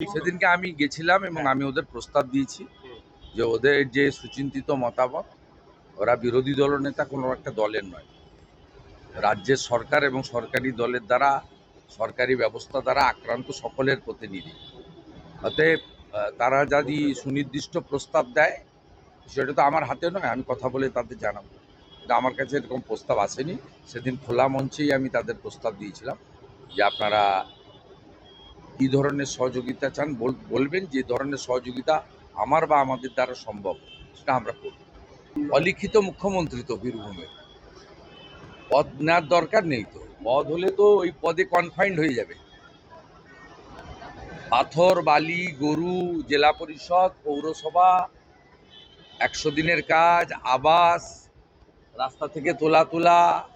সেদিনকে আমি গেছিলাম এবং আমি ওদের প্রস্তাব দিয়েছি যে ওদের যে সুচিন্তিত মতামত, ওরা বিরোধী দলনেতা কোনো একটা দলের নয়। রাজ্যের সরকার এবং সরকারি দলের দ্বারা, সরকারি ব্যবস্থা দ্বারা আক্রান্ত সকলের প্রতিনিধি। অতএব তারা যদি সুনির্দিষ্ট প্রস্তাব দেয়, সেটা তো আমার হাতে নয়, আমি কথা বলে তাদের জানাব। কিন্তু আমার কাছে এরকম প্রস্তাব আসেনি। সেদিন খোলা মঞ্চেই আমি তাদের প্রস্তাব দিয়েছিলাম যে আপনারা কী ধরনের সহযোগিতা চান? বল- বলবেন যে ধরনের সহযোগিতা আমার বা আমাদের দ্বারা সম্ভব, সেটা আমরা করব। অলিখিত মুখ্যমন্ত্রী তো বীরভূমের পদ নেওয়ার দরকার নেই তো। পদ হলে তো ওই পদে কনফাইন্ড হয়ে যাবে। পাথর, বালি, গরু, জেলা পরিষদ, পৌরসভা, একশো দিনের কাজ, আবাস, রাস্তা থেকে তোলা তোলা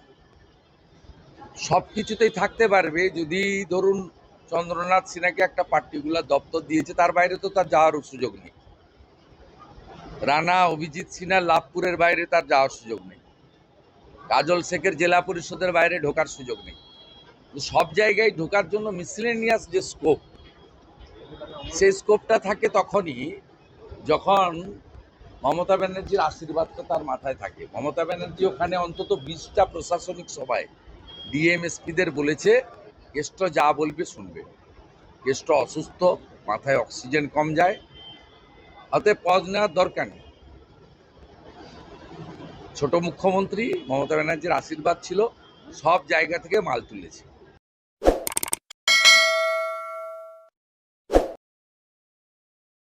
সব কিছুতেই থাকতে পারবে। যদি ধরুন চন্দ্রনাথ সিনহাকে একটা পার্টিকুলার দপ্তর দিয়েছে, তার বাইরে তো তার যাওয়ার সুযোগ নেই। রানা অভিজিৎ সিনহা লাভপুরের বাইরে তার যাওয়ার সুযোগ নেই। কাজল শেখের জেলা পরিষদের বাইরে ঢোকার সুযোগ নেই। সব জায়গায় ঢোকার জন্য মিসলেনিয়াস যে স্কোপ সেই স্কোপটা থাকে তখনই যখন মমতা ব্যানার্জির আশীর্বাদটা তার মাথায় থাকে। মমতা ব্যানার্জি ওখানে অন্তত বিশটা প্রশাসনিক সভায় ডিএমএসপিদের বলেছে কেষ্ট যা বলবে শুনবে। গেস্ট অসুস্থ, মাথায় অক্সিজেন কম যায় অতএব পজ নেওয়ার দরকার নেই। ছোট মুখ্যমন্ত্রী মমতা ব্যানার্জির আশীর্বাদ ছিল, সব জায়গা থেকে মাল তুলেছে।